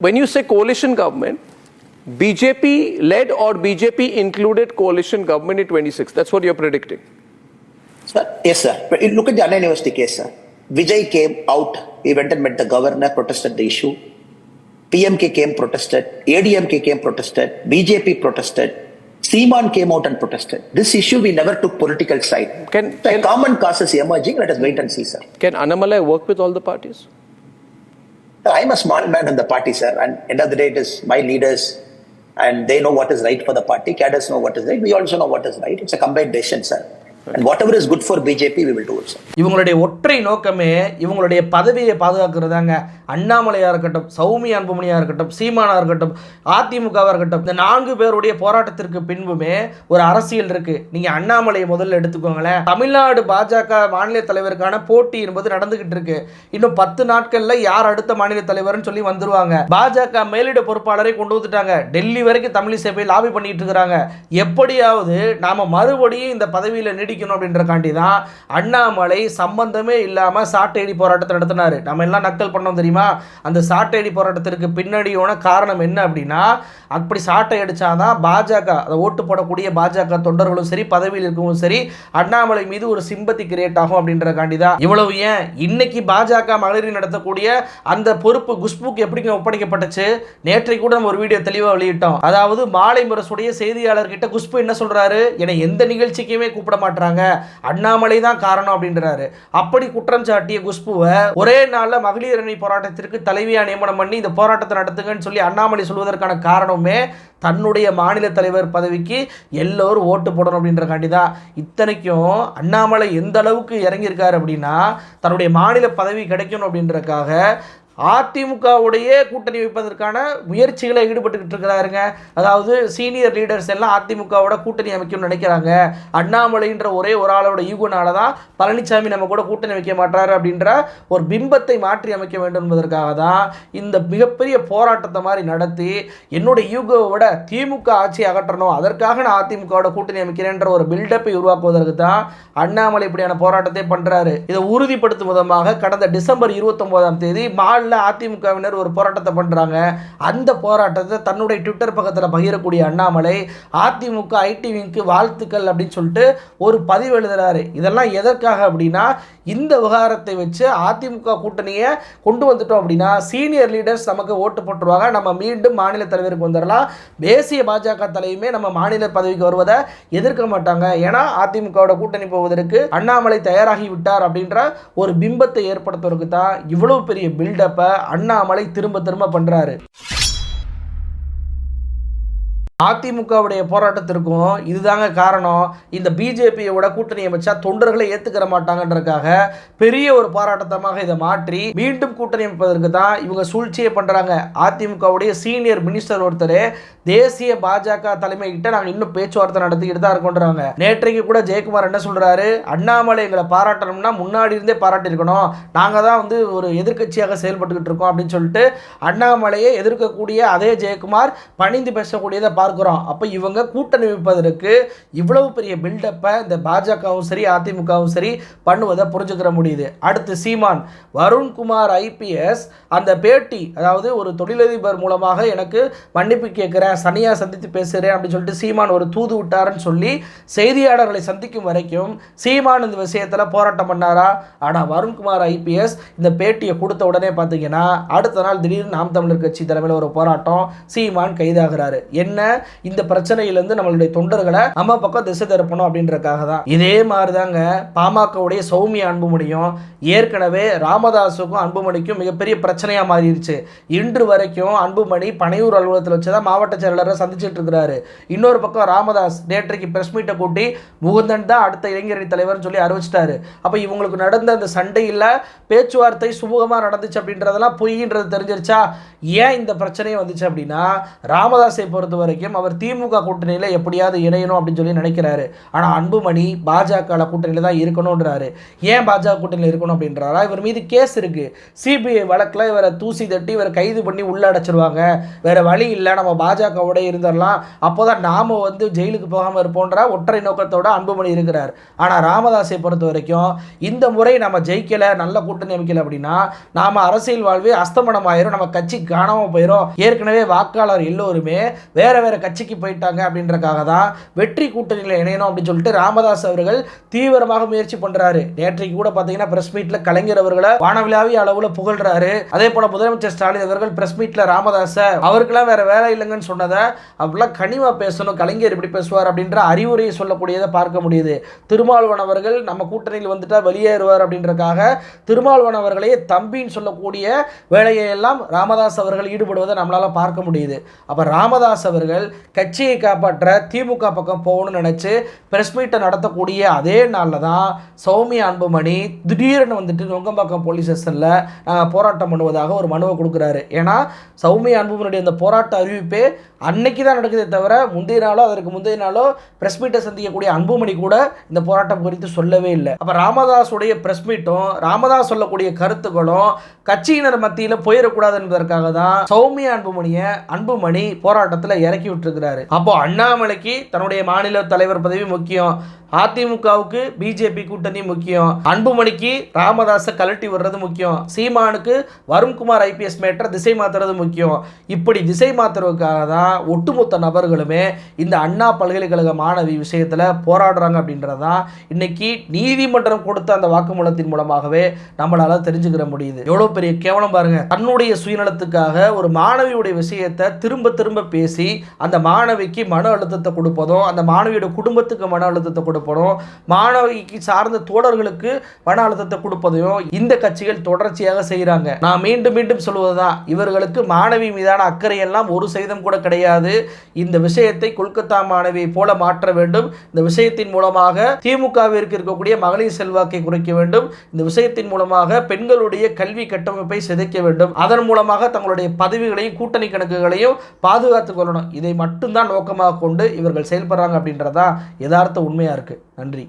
When you say coalition government, BJP led or BJP included coalition government in 26. That's what you're predicting. Sir, yes, sir. But look at the Anna University case, sir. Vijay came out, he went and met the governor, protested the issue. PMK came, protested. ADMK came, protested. BJP protested. Seaman came out and protested. This issue, we never took political side. Can- the can- common cause is emerging. Let us wait and see, sir. Can Annamalai work with all the parties? I'm a small man in the party, sir. And end of the day, it is my leaders, and they know what is right for the party. Cadres know what is right. We also know what is right. It's a combined decision, sir. Whatever is good for BJP we will do it, இவங்களுடைய ஒற்றை நோக்கமே இவங்களுடைய பதவியை பாதுகாக்கிறதாங்க. அண்ணாமலையாக இருக்கட்டும் சௌமி அன்புமணியாக இருக்கட்டும் சீமானாக இருக்கட்டும் அதிமுகவாக இருக்கட்டும் இந்த நான்கு பேருடைய போராட்டத்திற்கு பின்புமே ஒரு அரசியல் இருக்கு. நீங்க அண்ணாமலையை முதல்ல எடுத்துக்கோங்களேன். தமிழ்நாடு பாஜக மாநில தலைவருக்கான போட்டி என்பது நடந்துகிட்டு இருக்கு. இன்னும் பத்து நாட்களில் யார் அடுத்த மாநில தலைவர்னு சொல்லி வந்துருவாங்க. பாஜக மேலிட பொறுப்பாளரை கொண்டு வந்துட்டாங்க. டெல்லி வரைக்கும் தமிழிசை போய் லாபி பண்ணிட்டு இருக்கிறாங்க. எப்படியாவது நாம மறுபடியும் இந்த பதவியில் நீடிக்க நீடிக்கணும் அப்படின்றக்காண்டி தான் அண்ணாமலை சம்பந்தமே இல்லாம சாட்டையடி போராட்டத்தை நடத்தினார். நம்ம எல்லாம் நக்கல் பண்ணோம் தெரியுமா? அந்த சாட்டையடி போராட்டத்திற்கு பின்னணியோன காரணம் என்ன அப்படின்னா அப்படி சாட்டை அடித்தாதான் பாஜக அதை ஓட்டு போடக்கூடிய பாஜக தொண்டர்களும் சரி பதவியில் இருக்கவும் சரி அண்ணாமலை மீது ஒரு சிம்பத்தி கிரியேட் ஆகும் அப்படின்றக்காண்டி தான் இவ்வளவு ஏன்? இன்னைக்கு பாஜக மகளிர் நடத்தக்கூடிய அந்த பொறுப்பு குஷ்புக்கு எப்படிங்க ஒப்படைக்கப்பட்டுச்சு? நேற்றைக்கு கூட நம்ம ஒரு வீடியோ தெளிவாக வெளியிட்டோம். அதாவது மாலை முரசுடைய செய்தியாளர்கிட்ட குஷ்பு என்ன சொல்றாரு? என எந்த நிகழ்ச்சிக்குமே கூப்பிட மாட்டேன் மாட்டாங்க அண்ணாமலை தான் காரணம் அப்படின்றாரு. அப்படி குற்றம் சாட்டிய குஷ்புவை ஒரே நாளில் மகளிர் அணி போராட்டத்திற்கு தலைவியா நியமனம் பண்ணி இந்த போராட்டத்தை நடத்துங்கன்னு சொல்லி அண்ணாமலை சொல்வதற்கான காரணமே தன்னுடைய மாநில தலைவர் பதவிக்கு எல்லோரும் ஓட்டு போடணும் அப்படின்றக்காண்டி தான். இத்தனைக்கும் அண்ணாமலை எந்த அளவுக்கு இறங்கியிருக்காரு அப்படின்னா தன்னுடைய மாநில பதவி கிடைக்கணும் அப்படின்றக்காக அதிமுகவுடைய கூட்டணி வைப்பதற்கான முயற்சிகளை ஈடுபட்டுக்கிட்டு இருக்கிறாருங்க. அதாவது சீனியர் லீடர்ஸ் எல்லாம் அதிமுகவோட கூட்டணி அமைக்கணும்னு நினைக்கிறாங்க. அண்ணாமலைன்ற ஒரே ஒரு ஆளோட ஈகோனால தான் பழனிசாமி நம்ம கூட கூட்டணி வைக்க மாட்டார் அப்படின்ற ஒரு பிம்பத்தை மாற்றி அமைக்க வேண்டும் என்பதற்காக தான் இந்த மிகப்பெரிய போராட்டத்தை மாதிரி நடத்தி என்னுடைய ஈகோவை விட திமுக ஆட்சி அகற்றணும். அதற்காக நான் அதிமுகவோட கூட்டணி அமைக்கிறேன்ற ஒரு பில்டப்பை உருவாக்குவதற்கு தான் அண்ணாமலை இப்படியான போராட்டத்தை பண்ணுறாரு இதை உறுதிப்படுத்தும் விதமாக கடந்த டிசம்பர் இருபத்தொன்பதாம் தேதி மால் நாளில் அதிமுகவினர் ஒரு போராட்டத்தை பண்றாங்க. அந்த போராட்டத்தை தன்னுடைய ட்விட்டர் பக்கத்தில் பகிரக்கூடிய அண்ணாமலை அதிமுக ஐடிவிக்கு வாழ்த்துக்கள் அப்படின்னு சொல்லிட்டு ஒரு பதிவு எழுதுறாரு. இதெல்லாம் எதற்காக அப்படின்னா இந்த விவகாரத்தை வச்சு அதிமுக கூட்டணியை கொண்டு வந்துட்டோம் அப்படின்னா சீனியர் லீடர்ஸ் நமக்கு ஓட்டு போட்டுருவாங்க. நம்ம மீண்டும் மாநில தலைவருக்கு வந்துடலாம் தேசிய பாஜக தலையுமே நம்ம மாநில பதவிக்கு வருவதை எதிர்க்க மாட்டாங்க. ஏன்னா அதிமுகவோட கூட்டணி போவதற்கு அண்ணாமலை தயாராகி விட்டார் அப்படின்ற ஒரு பிம்பத்தை ஏற்படுத்துவதற்கு தான் இவ்வளவு பெரிய பில்டப் அண்ணாமலை திரும்ப திரும்ப பண்றாரு. அதிமுகவுடைய போராட்டத்திற்கும் இதுதாங்க காரணம். இந்த பிஜேபியோட கூட்டணி அமைச்சா தொண்டர்களை ஏத்துக்கிற மாட்டாங்கன்றதுக்காக பெரிய ஒரு போராட்டத்தமாக இதை மாற்றி மீண்டும் கூட்டணி அமைப்பதற்கு தான் இவங்க சூழ்ச்சியை பண்றாங்க. அதிமுகவுடைய சீனியர் மினிஸ்டர் ஒருத்தர் தேசிய பாஜக தலைமை கிட்ட நாங்கள் இன்னும் பேச்சுவார்த்தை நடத்திக்கிட்டு தான் இருக்கோன்றாங்க. நேற்றைக்கு கூட ஜெயக்குமார் என்ன சொல்றாரு? அண்ணாமலை எங்களை பாராட்டணும்னா முன்னாடி இருந்தே பாராட்டியிருக்கணும். நாங்கள் தான் வந்து ஒரு எதிர்க்கட்சியாக செயல்பட்டுக்கிட்டு இருக்கோம் அப்படின்னு சொல்லிட்டு அண்ணாமலையை எதிர்க்கக்கூடிய அதே ஜெயக்குமார் பணிந்து பேசக்கூடியதை பார்க்குறோம். அப்போ இவங்க கூட்டணி வைப்பதற்கு இவ்வளவு பெரிய பில்டப்பை இந்த பாஜகவும் சரி அதிமுகவும் சரி பண்ணுவதை புரிஞ்சுக்கிற முடியுது. அடுத்து சீமான். வருண்குமார் ஐபிஎஸ் அந்த பேட்டி அதாவது ஒரு தொழிலதிபர் மூலமாக எனக்கு மன்னிப்பு கேட்குறேன் சனியாக சந்தித்து பேசுகிறேன் அப்படின்னு சொல்லிட்டு சீமான் ஒரு தூது விட்டாருன்னு சொல்லி செய்தியாளர்களை சந்திக்கும் வரைக்கும் சீமான் இந்த விஷயத்தில் போராட்டம் பண்ணாரா? ஆனால் வருண்குமார் ஐபிஎஸ் இந்த பேட்டியை கொடுத்த உடனே பார்த்தீங்கன்னா அடுத்த நாள் திடீர்னு நாம் தமிழர் கட்சி தலைமையில் ஒரு போராட்டம் சீமான் கைதாகிறாரு. என்ன? இந்த பிரச்சனையிலேருந்து நம்மளுடைய தொண்டர்களை நம்ம பக்கம் திசை திருப்பணும் அப்படின்றக்காக தான். இதே மாதிரி தாங்க பாமகவுடைய சௌமிய அன்புமணியும் ஏற்கனவே ராமதாஸுக்கும் அன்புமணிக்கும் மிகப்பெரிய பிரச்சனையாக மாறிடுச்சு. இன்று வரைக்கும் அன்புமணி பனையூர் அலுவலகத்தில் வச்சு தான் மாவட்ட செயலாளரை சந்திச்சிட்டு இருக்கிறாரு. இன்னொரு பக்கம் ராமதாஸ் நேற்றைக்கு பிரஸ் மீட்டை கூட்டி முகுந்தன் தான் அடுத்த இளைஞரணி தலைவர்னு சொல்லி அறிவிச்சிட்டாரு. அப்போ இவங்களுக்கு நடந்த அந்த சண்டையில் பேச்சுவார்த்தை சுமூகமாக நடந்துச்சு அப்படின்றதெல்லாம் பொய்ன்றது தெரிஞ்சிருச்சா? ஏன் இந்த பிரச்சனையே வந்துச்சு அப்படின்னா ராமதாஸை பொறுத்த வரைக்கும் வரைக்கும் அவர் திமுக கூட்டணியில் எப்படியாவது இணையணும் அப்படின்னு சொல்லி நினைக்கிறாரு. ஆனால் அன்புமணி பாஜக கூட்டணியில் தான் இருக்கணுன்றாரு ஏன் பாஜக கூட்டணியில் இருக்கணும் அப்படின்றாரா? இவர் மீது கேஸ் இருக்கு. சிபிஐ வழக்கில் இவரை தூசி தட்டி இவரை கைது பண்ணி உள்ள அடைச்சிருவாங்க. வேற வழி இல்லை. நம்ம பாஜகவோட இருந்துடலாம் அப்போதான் நாம வந்து ஜெயிலுக்கு போகாமல் இருப்போன்ற ஒற்றை நோக்கத்தோட அன்புமணி இருக்கிறார். ஆனால் ராமதாஸை பொறுத்த வரைக்கும் இந்த முறை நம்ம ஜெயிக்கலை நல்ல கூட்டணி அமைக்கலை அப்படின்னா நாம அரசியல் வாழ்வே அஸ்தமனம் ஆயிரும் நம்ம கட்சி காணாமல் போயிடும் ஏற்கனவே வாக்காளர் எல்லோருமே வேற வேற கட்சிக்கு போயிட்டாங்க அப்படின்றக்காக தான் வெற்றி கூட்டணியில் இணையணும் அப்படின்னு சொல்லிட்டு ராமதாஸ் அவர்கள் தீவிரமாக முயற்சி பண்றாரு. நேற்றைக்கு கூட பார்த்தீங்கன்னா பிரஸ் மீட்ல கலைஞர் அவர்களை வானவிழாவிய அளவில் புகழ்றாரு. அதே போல முதலமைச்சர் ஸ்டாலின் அவர்கள் பிரஸ் மீட்ல ராமதாஸ அவருக்கெல்லாம் வேற வேலை இல்லைங்கன்னு சொன்னதை அப்படிலாம் கனிம பேசணும் கலைஞர் இப்படி பேசுவார் அப்படின்ற அறிவுரையை சொல்லக்கூடியதை பார்க்க முடியுது. திருமாவளவன் அவர்கள் நம்ம கூட்டணியில் வந்துட்டா வெளியேறுவார் அப்படின்றக்காக திருமாவளவன் அவர்களே தம்பின்னு சொல்லக்கூடிய வேலையை எல்லாம் ராமதாஸ் அவர்கள் ஈடுபடுவதை நம்மளால பார்க்க முடியுது. அப்ப ராமதாஸ் அவர்கள் கட்சியை காப்பாற்ற திமுக பக்கம் போகணும்னு நினச்சி பிரஸ் மீட்டை நடத்தக்கூடிய அதே நாளில் தான் சௌமியா அன்புமணி திடீர்னு வந்துட்டு நுங்கம்பாக்கம் போலீஸ் ஸ்டேஷனில் போராட்டம் பண்ணுவதாக ஒரு மனுவை கொடுக்குறாரு. ஏன்னா சௌமியா அன்புமணியுடைய இந்த போராட்ட அறிவிப்பே அன்னைக்கு தான் நடக்குதே தவிர முந்தைய நாளோ அதற்கு முந்தைய நாளோ பிரஸ் மீட்டை சந்திக்கக்கூடிய அன்புமணி கூட இந்த போராட்டம் குறித்து சொல்லவே இல்லை. அப்போ ராமதாஸுடைய பிரஸ் மீட்டும் ராமதாஸ் சொல்லக்கூடிய கருத்துக்களும் கட்சியினர் மத்தியில் போயிடக்கூடாது என்பதற்காக தான் சௌமியா அன்புமணியை அன்புமணி போராட்டத்தில் இறக்கி விட்டுருக்கிறாரு. அப்போ அண்ணாமலைக்கு தன்னுடைய மாநில தலைவர் பதவி முக்கியம். அதிமுகவுக்கு பிஜேபி கூட்டணி முக்கியம். அன்புமணிக்கு ராமதாஸை கழட்டி விடுறது முக்கியம். சீமானுக்கு வருண்குமார் ஐபிஎஸ் மேட்டரை திசை மாத்துறது முக்கியம். இப்படி திசை மாத்துறதுக்காக தான் ஒட்டுமொத்த நபர்களுமே இந்த அண்ணா பல்கலைக்கழக மாணவி விஷயத்தில் போராடுறாங்க அப்படின்றது தான் இன்னைக்கு நீதிமன்றம் கொடுத்த அந்த வாக்குமூலத்தின் மூலமாகவே நம்மளால் தெரிஞ்சுக்கிற முடியுது. எவ்வளோ பெரிய கேவலம் பாருங்க. தன்னுடைய சுயநலத்துக்காக ஒரு மாணவியுடைய விஷயத்தை திரும்ப திரும்ப பேசி அந்த மாணவிக்கு மன அழுத்தத்தை கொடுப்பதும் அந்த மாணவியோட குடும்பத்துக்கு மன அழுத்தத்தை கொடுப்பதும் மாணவிக்கு சார்ந்த தோழர்களுக்கு மன அழுத்தத்தை கொடுப்பதையும் இந்த கட்சிகள் தொடர்ச்சியாக செய்கிறாங்க நான் மீண்டும் மீண்டும் சொல்வதுதான் இவர்களுக்கு மாணவி மீதான அக்கறையெல்லாம் ஒரு சதவீதம் கூட கிடையாது. இந்த விஷயத்தை கொல்கத்தா மாணவியை போல மாற்ற வேண்டும். இந்த விஷயத்தின் மூலமாக திமுகவிற்கு இருக்கக்கூடிய மகளிர் செல்வாக்கை குறைக்க வேண்டும். இந்த விஷயத்தின் மூலமாக பெண்களுடைய கல்வி கட்டமைப்பை சிதைக்க வேண்டும். அதன் மூலமாக தங்களுடைய பதவிகளையும் கூட்டணி கணக்குகளையும் பாதுகாத்துக் கொள்ளணும். இதை மட்டும்தான் நோக்கமாக கொண்டு இவர்கள் செயல்படுறாங்க அப்படின்றதான் யதார்த்த உண்மையா இருக்கு. நன்றி.